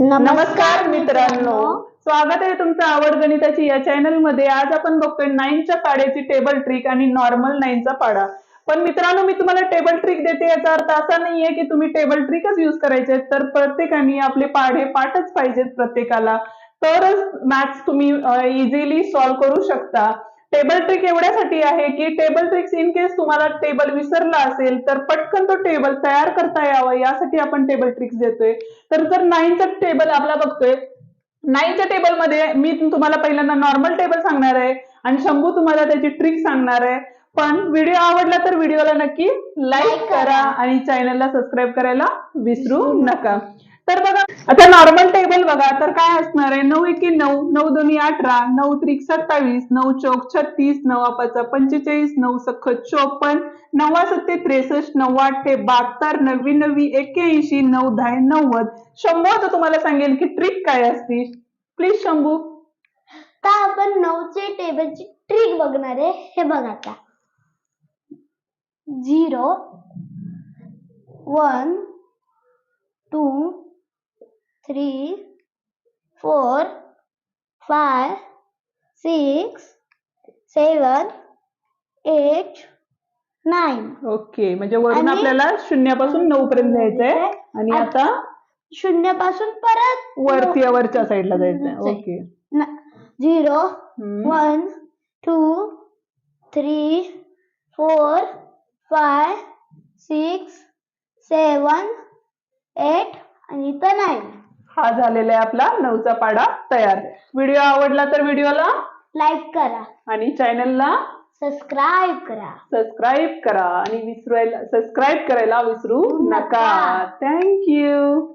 नमस्कार मित्रांनो. स्वागत आहे तुमचं आवड गणिताची या चॅनलमध्ये. आज आपण बघतोय नाईनच्या पाड्याची टेबल ट्रिक आणि नॉर्मल नाईनचा पाडा. पण मित्रांनो मी तुम्हाला टेबल ट्रिक देते याचा अर्थ असा नाहीये की तुम्ही टेबल ट्रिकच युज करायचे तर प्रत्येकाने आपले पाढे पाठच पाहिजेत प्रत्येकाला. तरच मॅथ्स तुम्ही इझिली सॉल्व्ह करू शकता. टेबल ट्रिक एवढ्यासाठी आहे की टेबल ट्रिक्स इन केस तुम्हाला टेबल विसरला असेल तर पटकन तो टेबल तयार करता यावा. यासाठी आपण टेबल ट्रिक्स देतोय. तर जर नाईनचा टेबल आपला बघतोय नाईनच्या टेबलमध्ये मी तुम्हाला पहिल्यांदा नॉर्मल टेबल सांगणार आहे आणि शंभू तुम्हाला त्याची ट्रिक सांगणार आहे. पण व्हिडिओ आवडला तर व्हिडिओला नक्की लाईक करा. आणि चॅनलला सबस्क्राईब करायला विसरू नका. तर बघा आता नॉर्मल टेबल बघा तर काय असणार आहे? नऊ एकी नऊ नऊ दोन्ही अठरा नऊ त्रिक सत्तावीस नऊ चौक छत्तीस नऊ पाच पंचेचाळीस नऊ सख चोपन्न नव्वा सत्ते त्रेसष्ट नव्वा अठ्ठे बहात्तर नव्वी नव्वी एक्क्याऐंशी नऊ दहा नव्वद. शंभू आता तुम्हाला सांगेल की ट्रिक काय असते. प्लीज शंभू. का आपण नऊचे टेबलची ट्रिक बघणार आहे? हे बघा आता. Zero one two three four five six seven eight nine okay म्हणजे वरून आणि- आपल्याला शून्यापासून नऊ पर्यंत जायचंय. आणि आता शून्यापासून परत वरती वरच्या साईडला जायचंय. जायचंय. Okay zero hmm. One two three four five six seven eight आणि इथं नाईन हा झालेला आहे आपला नऊचा पाडा तयार. व्हिडिओ आवडला तर व्हिडिओला लाईक करा. आणि चॅनलला सबस्क्राईब करा. सबस्क्राईब करा आणि विसरायला सबस्क्राईब करायला विसरू नका. नका. थँक्यू